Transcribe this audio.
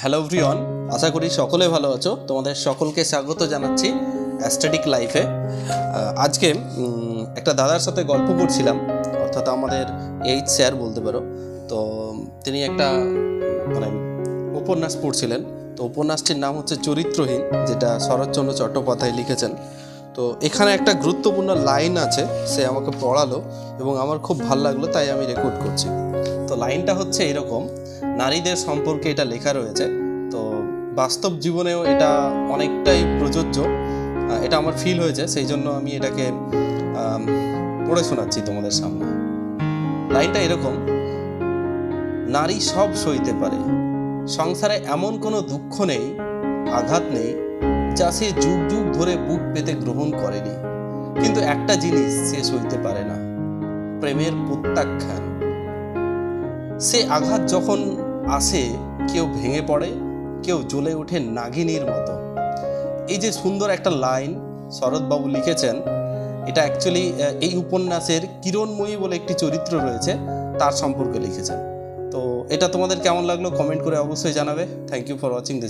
Hello everyone আশা করি সকলে ভালো আছো। তোমাদের সকলকে স্বাগত জানাচ্ছি অ্যাস্টেটিক লাইফে আজকে একটা দাদার সাথে গল্প করছিলাম, অর্থাৎ আমাদের এইচ স্যার বলতে পারো। তো, তিনি একটা মানে উপন্যাস পড়ছিলেন। তো উপন্যাসটির নাম হচ্ছে চরিত্রহীন, যেটা শরৎচন্দ্র চট্টোপাধ্যায় লিখেছেন। তো এখানে একটা গুরুত্বপূর্ণ লাইন আছে, সে আমাকে পড়ালো এবং আমার খুব ভালো লাগল, তাই আমি রেকর্ড করছি। তো লাইনটা হচ্ছে এরকম। নারীদের সম্পর্কে এটা লেখা রয়েছে। তো বাস্তব জীবনেও এটা অনেকটাই প্রযোজ্য। এটা আমার ফিল হয়েছে, সেই জন্য আমি এটাকে পড়ে শোনাচ্ছি তোমাদের সামনে। লাইনটা এরকম, নারী সব সইতে পারে। সংসারে এমন কোনো দুঃখ নেই, আঘাত নেই, যা সে যুগ যুগ ধরে বুক পেতে গ্রহণ করেনি। কিন্তু একটা জিনিস সে সইতে পারে না, প্রেমের প্রত্যাখ্যান। সে আঘাত যখন আসে, কেউ ভেঙে পড়ে, কেউ জ্বলে ওঠে নাগিনীর মতো। এই যে সুন্দর একটা লাইন শরৎবাবু লিখেছেন, এটা অ্যাকচুয়ালি এই উপন্যাসের কিরণময়ী বলে একটি চরিত্র রয়েছে, তার সম্পর্কে লিখেছেন। তো এটা তোমাদের কেমন লাগল? কমেন্ট করে অবশ্যই জানাবে। Thank you for watching this